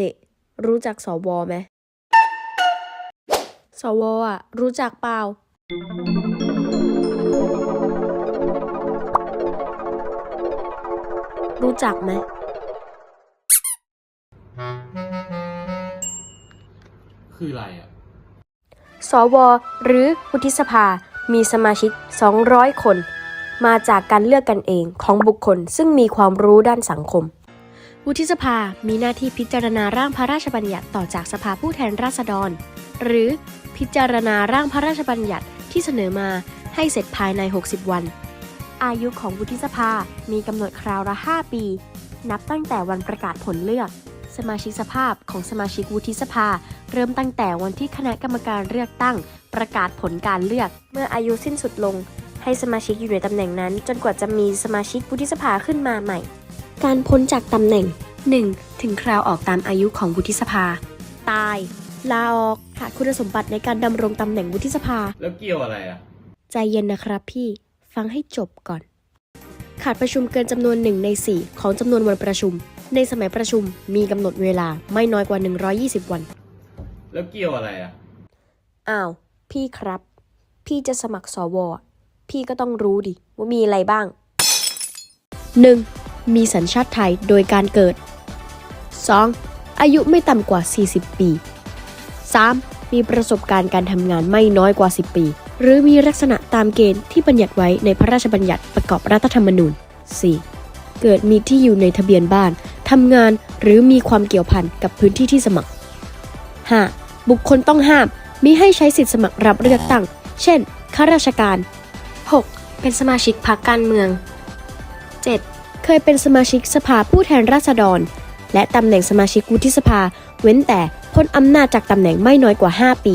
นี่รู้จักสวไหมสวอะ รู้จักเปล่า รู้จักไหม คืออะไรอะ สว หรือวุฒิสภา มีสมาชิก 200 คน มาจากการเลือกกันเองของบุคคลซึ่งมีความรู้ด้านสังคม วุฒิสภามีหน้าที่พิจารณาร่างพระราชบัญญัติต่อจากสภาผู้แทนราษฎร หรือพิจารณาร่างพระราชบัญญัติที่เสนอมาให้เสร็จภายใน 60 วัน อายุของวุฒิสภามีกำหนดคราวละ 5 ปี นับตั้งแต่วันประกาศผลเลือก สมาชิกสภาพของสมาชิกวุฒิสภา เริ่มตั้งแต่วันที่คณะกรรมการเลือกตั้ง ประกาศผลการเลือก เมื่ออายุสิ้นสุดลง ให้สมาชิกอยู่ในตำแหน่งนั้น จนกว่าจะมีสมาชิกวุฒิสภาขึ้นมาใหม่ การพ้นจากตำแหน่ง 1. ถึงคราวออกตามอายุของวุฒิสภา ตาย ลาออกขาดคุณสมบัติในการดำรงตำแหน่งวุฒิสภา แล้วเกี่ยวอะไรอะ ใจเย็นนะครับพี่ ฟังให้จบก่อน ขาดประชุมเกินจำนวนหนึ่งใน 4 ของจำนวนวันประชุม ในสมัยประชุมมีกำหนดเวลาไม่น้อยกว่า 120 วัน แล้วเกี่ยวอะไรอะ อ้าว พี่ครับ พี่จะสมัครสวอะพี่ก็ต้องรู้ดิว่ามีอะไรบ้าง 1. มีสัญชาติไทยโดยการเกิด 2. อายุไม่ต่ำกว่า 40 ปี 3. มีประสบการณ์การทำงานไม่น้อยกว่า 10 ปี หรือมีลักษณะตามเกณฑ์ที่บัญญัติไว้ในพระราชบัญญัติประกอบรัฐธรรมนูญ 4. เกิดมีที่อยู่ในทะเบียนบ้านทำงานหรือมีความเกี่ยวพันกับพื้นที่ที่สมัคร 5. บุคคลต้องห้ามมิให้ใช้สิทธิสมัครรับเลือกตั้ง เช่น ข้าราชการ 6. เป็นสมาชิกพรรคการเมือง 7. เคยเป็นสมาชิกสภาผู้แทนราษฎร และตำแหน่งสมาชิกวุฒิสภา เว้นแต่พ้นอำนาจจากตำแหน่งไม่น้อยกว่า 5 ปี